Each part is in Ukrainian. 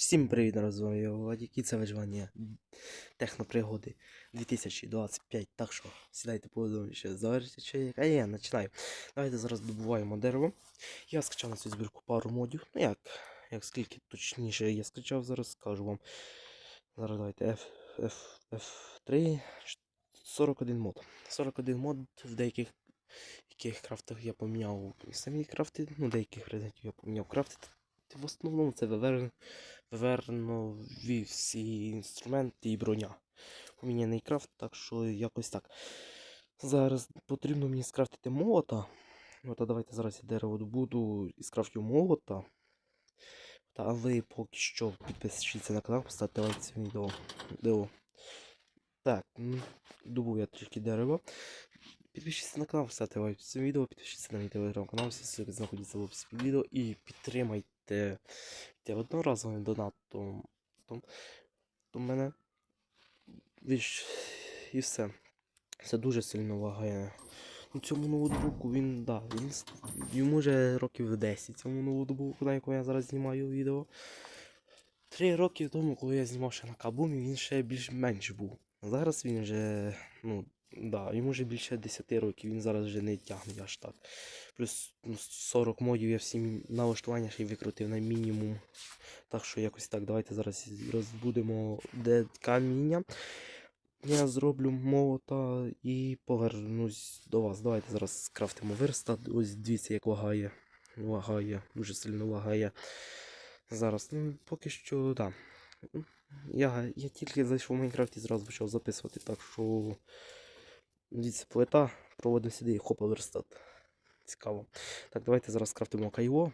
Всім привіт, розвиваю які це виживання технопригоди 2025. Так що сідайте поудобніше, заварите чайник, а я починаю. Давайте зараз добуваємо дерево. Я скачав на цю збірку пару модів. Ну як, як скільки точніше я скачав, зараз скажу вам. Зараз давайте F, F, F3, 41 мод. 41 мод в деяких яких крафтах я поміняв самі крафти, ну деяких предметів я поміняв крафти. В основному це вивернові всі інструменти і броня. Поміняний крафт, так що якось так. Зараз потрібно мені скрафтити молота. От, а давайте зараз я дерево добуду і скрафтю молота. Та, але поки що підпишіться на канал, поставте лайк цьому відео. Так, добув я трішки дерева. Підпишіться на канал, ставте лайк цьому відео, підпишіться на мій телеграм-канал, всі ссылки знаходяться в описі під відео і підтримайте те одноразовим донатом то, то мене. І все. Це дуже сильно вагає. Ну, цьому ноутбуку він, да, він йому вже років 10 цьому ноутбуку, на якому я зараз знімаю відео. Три роки тому, коли я знімав ще на кабумі, він ще більш-менш був. Зараз він вже, ну, да, йому вже більше 10 років, він зараз вже не тягне аж так. Плюс ну, 40 модів я всі налаштування ще й викрутив на мінімум. Так що якось так, давайте зараз розбудемо де каміння. Я зроблю молота і повернусь до вас. Давайте зараз скрафтимо верстат. Ось дивіться, як лагає. Лагає, дуже сильно лагає. Зараз, ну поки що, так. Да. Я, я тільки зайшов в Майнкрафт і зразу почав записувати, так що. Дивіться, плита, проводимо сюди і хопа верстат. Цікаво. Так, давайте зараз скрафтимо кайло.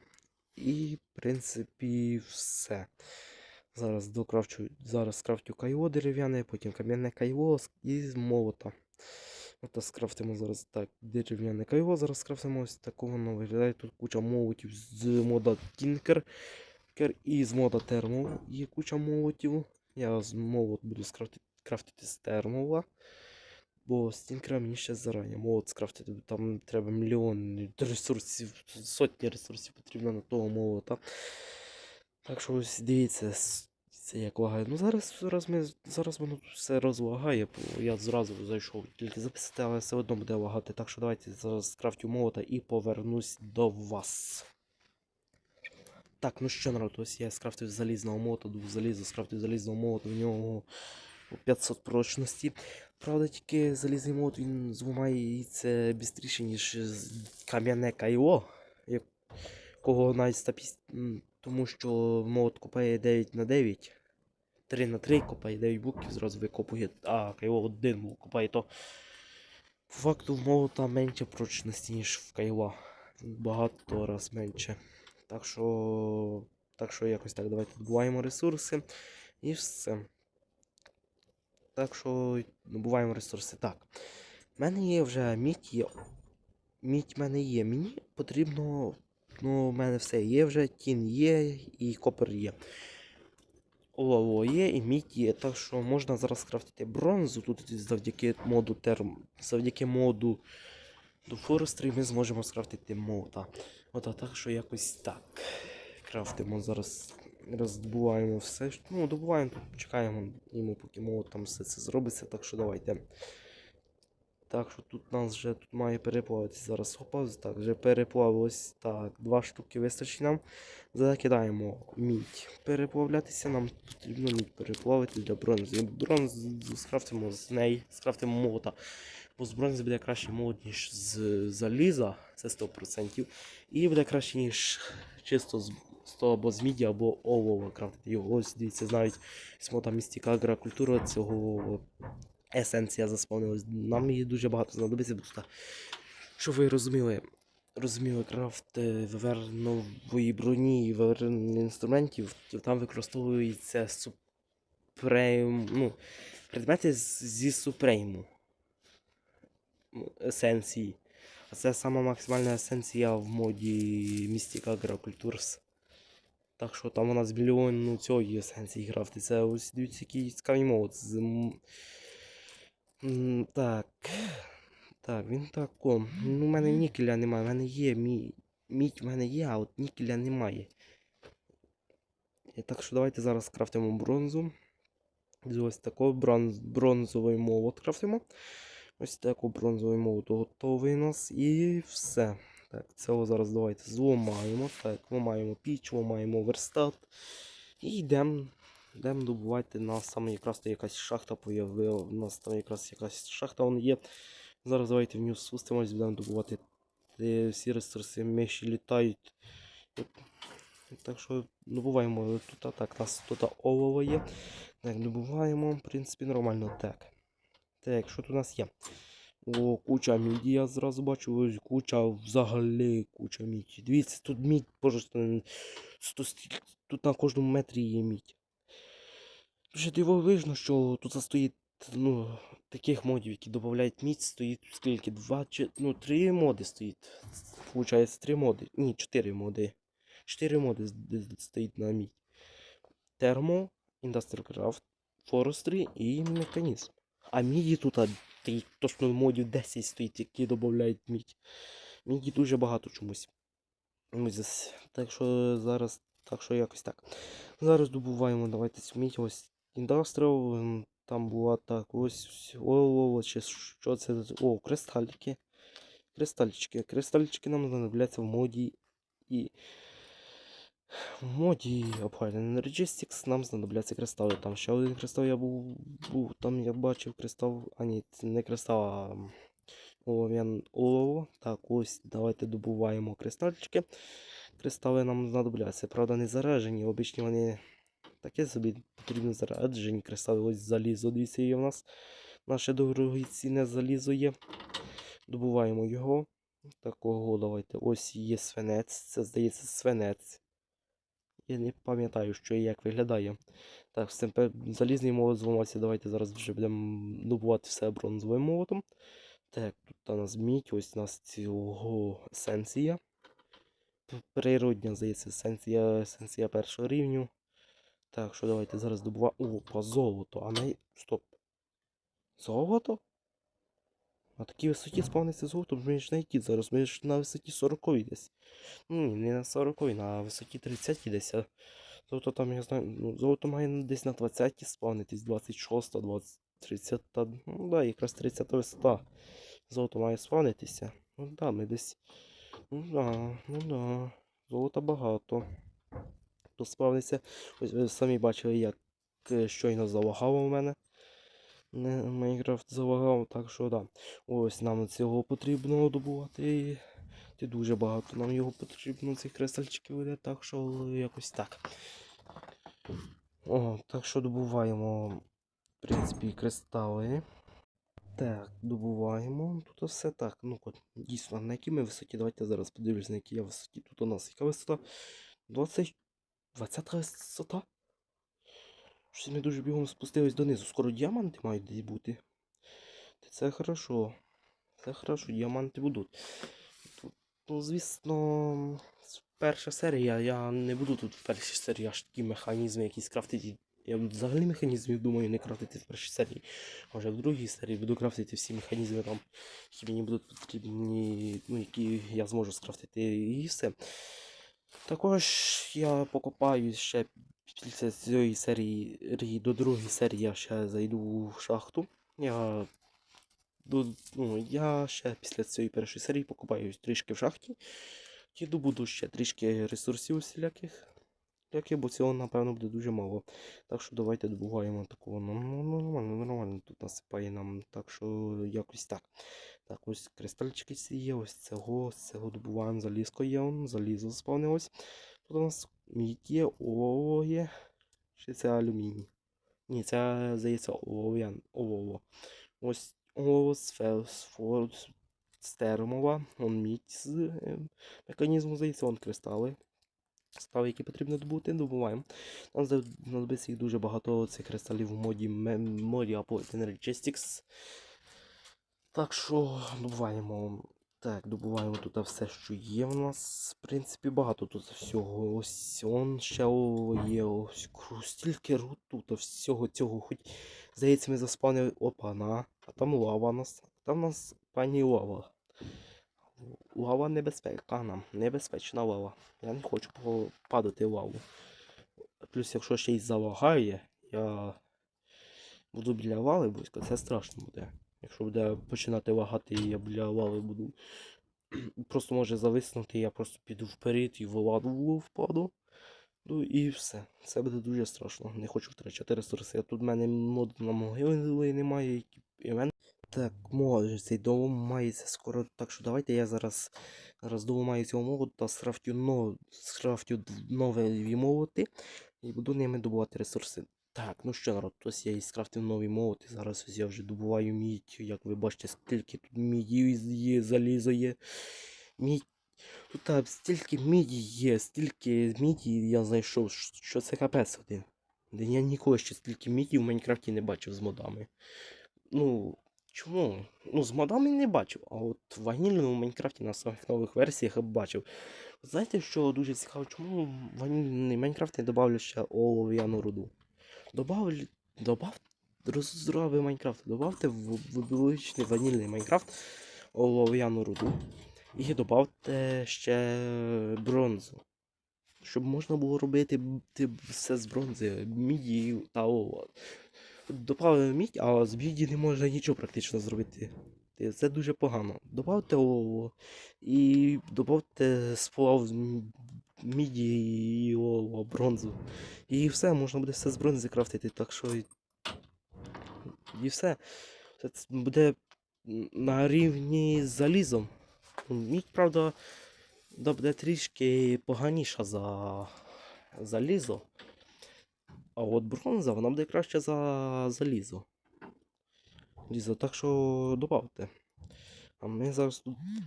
І, в принципі, все. Зараз докрафчу, зараз скрафтю кайло дерев'яне, потім кам'яне кайло і молота. От скрафтимо зараз так, дерев'яне кайло, зараз скрафтимо ось такого воно виглядає. Тут куча молотів з мода Tinker Кер- і з мода Термо є куча молотів. Я з молот буду скрафтити, крафтити з термова. Бо з Тінкера мені ще зарані молот скрафтити, там треба мільйон ресурсів, сотні ресурсів потрібно на того молота. Так що ось дивіться, це як лагає. Ну зараз, зараз, ми, зараз воно все розлагає, я зразу зайшов тільки записати, але все одно буде лагати. Так що давайте зараз скрафтю молота і повернусь до вас. Так, ну що, народ, ось я скрафтив залізного молота, залізо, скрафтив залізного молота, в нього 500 прочності. Правда, тільки залізний молот він зламається швидше, ніж кам'яне кайло, якого навіть 150, тому що молот копає 9 на 9, 3 на 3 копає 9 блоків, зразу викопує, а кайло один блок копає, то по факту в молота менше прочності, ніж в кайла. Багато раз менше. Так що, так що якось так, давайте добуваємо ресурси і все. Так що добуваємо ресурси. Так. В мене є вже мідь є. Мідь в мене є. Мені потрібно. Ну, в мене все є вже, тін є і копер є. Олово є і мідь є. Так що можна зараз скрафтити бронзу тут завдяки моду терм. Завдяки моду до Форестрі ми зможемо скрафтити молота. От а так що якось так. Крафтимо зараз. Роздобуваємо все. Ну, добуваємо чекаємо йому, поки молот там все це зробиться. Так що давайте. Так що тут нас вже тут має переплавитися зараз опа. Так, вже переплавилось. Так, два штуки вистачить нам. Закидаємо мідь. Переплавлятися нам потрібно мідь переплавити для бронзи. Бронзу скрафтимо з неї, скрафтимо молота. Бо з бронзи буде краще молот, ніж з заліза, це 100%. І буде краще, ніж чисто з, того або з міді, або олова крафтити його. Ось дивіться, навіть смота містика агрокультура цього есенція заспавнилась. Нам її дуже багато знадобиться, тут, щоб ви розуміли, розуміли крафт е, вивернової броні і виверн інструментів, там використовується супрейм, ну, предмети зі супрейму есенції. А це сама максимальна есенція в моді Mystic Agrocultures. Так що там у нас мільйон ну, цієї есенції графти. Це ось дивіться, який цікавий мод. З... Так. Так, він тако. Ну, у мене нікеля немає. У мене є мій. Мідь в мене є, а от нікеля немає. І так що давайте зараз крафтимо бронзу. З ось такого бронз, бронзовий молот крафтимо. Ось такий бронзовий молот готовий у нас. І все. Так, цього зараз давайте зламаємо. Так, ламаємо піч, ламаємо верстат. І йдемо. Йдемо добувати на саме якраз то якась шахта появила. У нас там якраз якась шахта вон є. Зараз давайте в нього спустимось, будемо добувати всі ресурси, миші літають. Так що добуваємо тут, так, нас тут олово є. Так, добуваємо, в принципі, нормально так. Так, що тут у нас є? О, куча міді, я зразу бачу, ось куча, взагалі куча міді. Дивіться, тут мідь, боже, сто- сто тут на кожному метрі є мідь. Дуже дивовижно, що тут стоїть, ну, таких модів, які додають мідь, стоїть скільки? Два чи ну, три моди стоїть. Получається, три моди. Ні, чотири моди. Чотири моди стоїть на мідь. Термо, Industrial Forestry і механізм. А міді тут а, таких точно модів 10 стоїть, які додають мідь. Міді дуже багато чомусь. Так що зараз, так що якось так. Зараз добуваємо, давайте мідь, ось Industrial, там була так, ось, ось, о, о, чи що це, о, кристальчики. Кристальчики. Кристальчики нам знадобляться в моді і в моді Applied Energistics нам знадобляться кристали. Там ще один кристал я був, був там я бачив кристал. А ні, це не кристал, а олов'ян олово. Так, ось давайте добуваємо кристальчики. Кристали нам знадобляться. Правда, не заряджені. Обичні вони таке собі потрібно заряджені кристали. Ось залізо. Дивіться, є в нас. Наше дорогоцінне залізо є. Добуваємо його. Такого давайте. Ось є свинець. Це здається свинець. Я не пам'ятаю, що і як виглядає. Так, з цим залізний молот зламався. Давайте зараз вже будемо добувати все бронзовим молотом. Так, тут у нас мідь, ось у нас цього есенція. Природня, здається, есенція, есенція першого рівню. Так, що давайте зараз добуваємо. Опа, золото. А на... Стоп. Золото? На такій висоті спавниться золото, ми ж якій зараз? Ми ж на висоті 40 десь. Ну, ні, не на 40, на висоті 30 десь. а Золото там, я знаю, ну, золото має десь на 20 спавнитись, 26, 20, 30, ну да, якраз 30 висота. Золото має спавнитися. Ну да, ми десь. Ну да, ну да. Золота багато. То спавниться. Ось ви самі бачили, як е, щойно залагало у мене. Майнкрафт залагав, так що да. Ось нам цього потрібно добувати. Ти дуже багато нам його потрібно, цих кристальчиків іде, так що якось так. О, так що добуваємо, в принципі, кристали. Так, добуваємо. Тут все так. Ну, от, дійсно, на якій ми висоті? Давайте зараз подивлюсь, на якій я висоті. Тут у нас яка висота? 20. 20 висота? Щось ми дуже бігом спустились донизу. Скоро діаманти мають десь бути. Це хорошо. Це хорошо, діаманти будуть. Тут, ну, звісно, перша серія. Я не буду тут в першій серії аж такі механізми якісь крафтити. Я взагалі механізмів думаю не крафтити в першій серії. А вже в другій серії буду крафтити всі механізми там, які мені будуть потрібні, ну, які я зможу скрафтити і все. Також я покопаю ще після цієї серії до другої серії я ще зайду в шахту. Я, до, ну, я ще після цієї першої серії покупаю трішки в шахті. І добуду ще трішки ресурсів усіляких. Яких, бо цього, напевно, буде дуже мало. Так що давайте добуваємо такого. Ну, ну, ну, нормально, нормально тут насипає нам. Так що якось так. Так, ось кристальчики ці є, ось цього, з цього добуваємо залізко є, залізо спавнилось. Тут у нас мідь є, олово є. Чи це алюміній? Ні, це, здається, олов'ян, олово. Ось олово з фосфор, з термова, он мідь з е, механізму, здається, он кристали. Справи, які потрібно добути, добуваємо. Нам знадобиться їх дуже багато цих кристалів в моді моді або Energistics. Так що добуваємо. Так, добуваємо тут все, що є в нас. В принципі, багато тут всього. Ось он ще є. Ось стільки рут тут всього цього. Хоч здається, ми заспавнили опана. А там лава у нас. Там у нас пані лава. Лава небезпека нам. Небезпечна лава. Я не хочу падати в лаву. Плюс, якщо ще й залагає, я буду біля вали близько, це страшно буде. Якщо буде починати лагати, я біля вали буду. Просто може зависнути, я просто піду вперед і в ладу впаду. Ну і все. Це буде дуже страшно. Не хочу втрачати ресурси. А тут в мене моду на могили немає. І мене... Так, може, цей дом мається скоро. Так що давайте я зараз, зараз доламаю цього та скрафтю, но... скрафтю нові молоти і буду ними добувати ресурси. Так, ну що, народ, ось я і скрафтив новий молот, зараз ось я вже добуваю мідь. Як ви бачите, скільки тут міді є, залізо є. Мідь. Тут так, стільки міді є, стільки міді я знайшов, що- це капець один. Я ніколи ще стільки міді в Майнкрафті не бачив з модами. Ну, чому? Ну, з модами не бачив, а от в ванільному Майнкрафті на самих нових версіях я бачив. Знаєте, що дуже цікаво, чому ванільний Майнкрафт не додавлю ще олов'яну руду? Добавлю, добав, розробив Майнкрафт, добавте в, в ванільний Майнкрафт олов'яну руду і додавте ще бронзу. Щоб можна було робити все з бронзи, міді та олова. Добавили мідь, а з міді не можна нічого практично зробити. Це дуже погано. Добавте олово і добавте сплав міді і олова, бронзу. І все, можна буде все з бронзи крафтити, так що. І все. Це буде на рівні з залізом. Мідь, правда, буде трішки поганіша за залізо. А от бронза, вона буде краще за залізо. Лізо, так що добавте. А ми зараз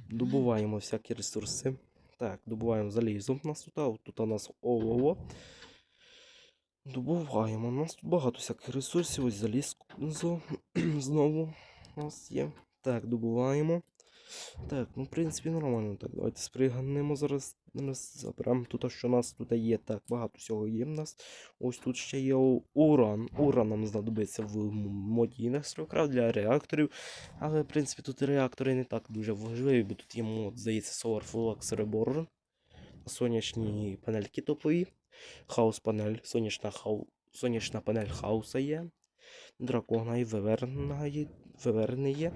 добуваємо всякі ресурси. Так, добуваємо залізо в нас тут, а тут у нас олово. Добуваємо. У нас тут багато всяких ресурсів. Ось залізо знову у нас є. Так, добуваємо. Так, ну в принципі нормально. Так, давайте сприганемо зараз. заберемо тут, що у нас тут є. Так, багато всього є в нас. Ось тут ще є уран. Уран нам знадобиться в м- моді для реакторів. Але, в принципі, тут реактори не так дуже важливі, бо тут є мод, здається, Solar Flux Reborn. Сонячні панельки топові. Хаус панель, сонячна, хау... сонячна панель хаоса є. Дракона і виверна є. Виверни є.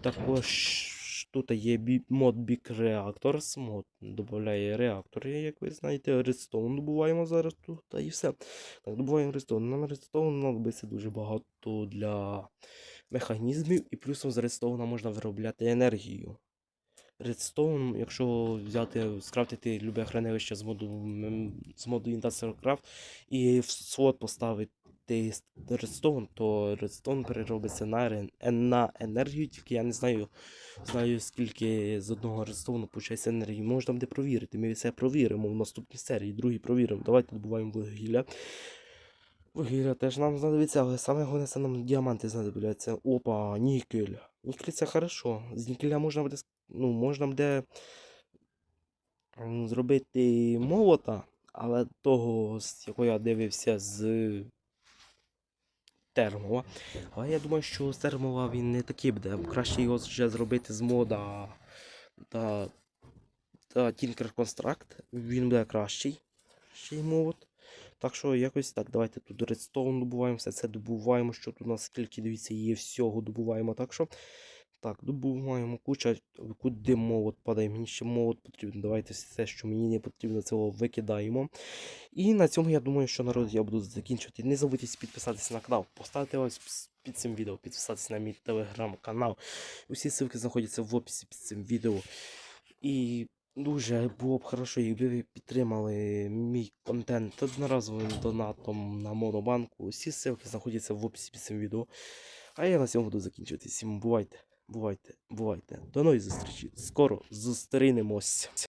Також тут є мод Big Reactors. Мод додає реактори, як ви знаєте. Редстоун добуваємо зараз тут. Та і все. Так, добуваємо редстоун. Нам редстоун знадобиться дуже багато для механізмів, і плюсом з редстоуна можна виробляти енергію. Редстоун, якщо взяти, скрафтити любе хранилище з моду, з моду Industrial Craft і в слот поставити редстоун, то редстоун переробиться на, на енергію, тільки я не знаю, знаю скільки з одного редстоуну получається енергії. Можна буде провірити. Ми це провіримо в наступній серії, другій провіримо. Давайте добуваємо вугілля. Вугілля теж нам знадобиться, але саме головне це нам діаманти знадобляться. Опа, нікель. Нікель це хорошо. З нікеля можна буде, ну, можна буде зробити молота, але того, з якого я дивився з термова. Але я думаю, що з термова він не такий буде. Краще його вже зробити з мода та, та Tinker Construct. Він буде кращий. Ще й мод. Так що якось так, давайте тут редстоун добуваємо, все це добуваємо, що тут у нас скільки, дивіться, є всього добуваємо. Так що, так, добуваємо куча, куди молот падає, мені ще молот потрібен. Давайте все, що мені не потрібно, це викидаємо. І на цьому я думаю, що народ я буду закінчувати. Не забудьте підписатися на канал, поставити ось під цим відео, підписатися на мій телеграм-канал. Усі ссылки знаходяться в описі під цим відео. І дуже було б хорошо, якби ви підтримали мій контент одноразовим донатом на Монобанку. Усі ссылки знаходяться в описі під цим відео. А я на цьому буду закінчувати. Всім бувайте, бувайте, бувайте. До нової зустрічі. Скоро зустрінемось.